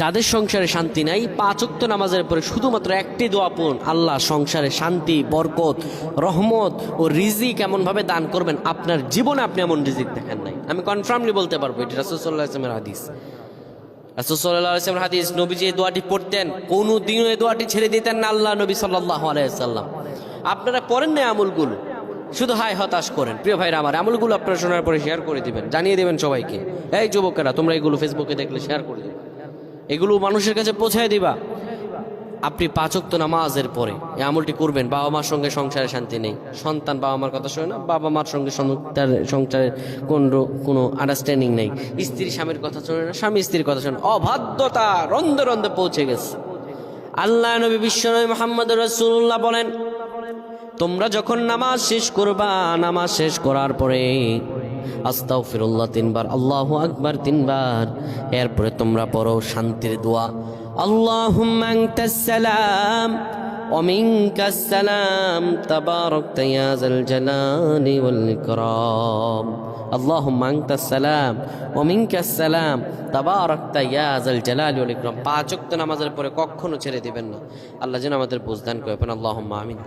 যাদের সংসারে শান্তি নাই পাঁচক্ত নামাজের পরে শুধুমাত্র একটি দোয়া আল্লাহ সংসারে শান্তি, বরকত, রহমত ও রিজিক এমনভাবে দান করবেন। আপনার জীবনে আপনি এমন রিজিক দেখেন নাই। আমি কনফার্মলি বলতে পারব, এটি আসলামের হাদিস। আসলামের হাদিস নবী যে দোয়াটি পড়তেন, কোনো দিনও এই দোয়াটি ছেড়ে দিতেন না আল্লাহ নবী সাল্লাহ আলাইসাল্লাম আপনারা পড়েন না আমলগুলো। শুধু হাই হতাশ করেন। প্রিয় ভাইরা আমার, আমলগুলো আপনারা শোনার পরে শেয়ার করে দিবেন, জানিয়ে দেবেন সবাইকে। এই যুবকেরা, তোমরা এগুলো ফেসবুকে দেখলে শেয়ার করে দেবে এগুলো মানুষের কাছে পৌঁছায় দিবা। আপনি পাচক্ত নামাজের পরে এই আমলটি করবেন, বাবা মার সঙ্গে সংসারে শান্তি নেই। সন্তান বাবা মার কথা শোনে না, বাবা মার সঙ্গে সংসারের কোন, কোনো আন্ডারস্ট্যান্ডিং নেই। স্ত্রী স্বামীর কথা শোনে না, স্বামী স্ত্রীর কথা শোনে। অবাধ্যতা রন্ধে রন্ধে পৌঁছে গেছে। আল্লাহ নবী বিশ্বনবী মোহাম্মদ রসুল্লাহ বলেন, তোমরা যখন নামাজ শেষ করবা, নামাজ শেষ করার পরে আস্তাও ফিরুল্লাহ তিনবার আল্লাহ আকবার তিনবার এরপরে তোমরা পড়ো শান্তির দোয়া আল্লাহ সালাম ومنك السلام تبارك يا ذا الجلال والإكرام اللهم أنت السلام ومنك السلام تبارك يا ذا الجلال والإكرام পাঁচ ওয়াক্ত নামাজের পরে কখনো ছেড়ে দিবেন না আল্লাহ যেন আমাদের বুঝদান করবেন আল্লাহুম্মা আমিন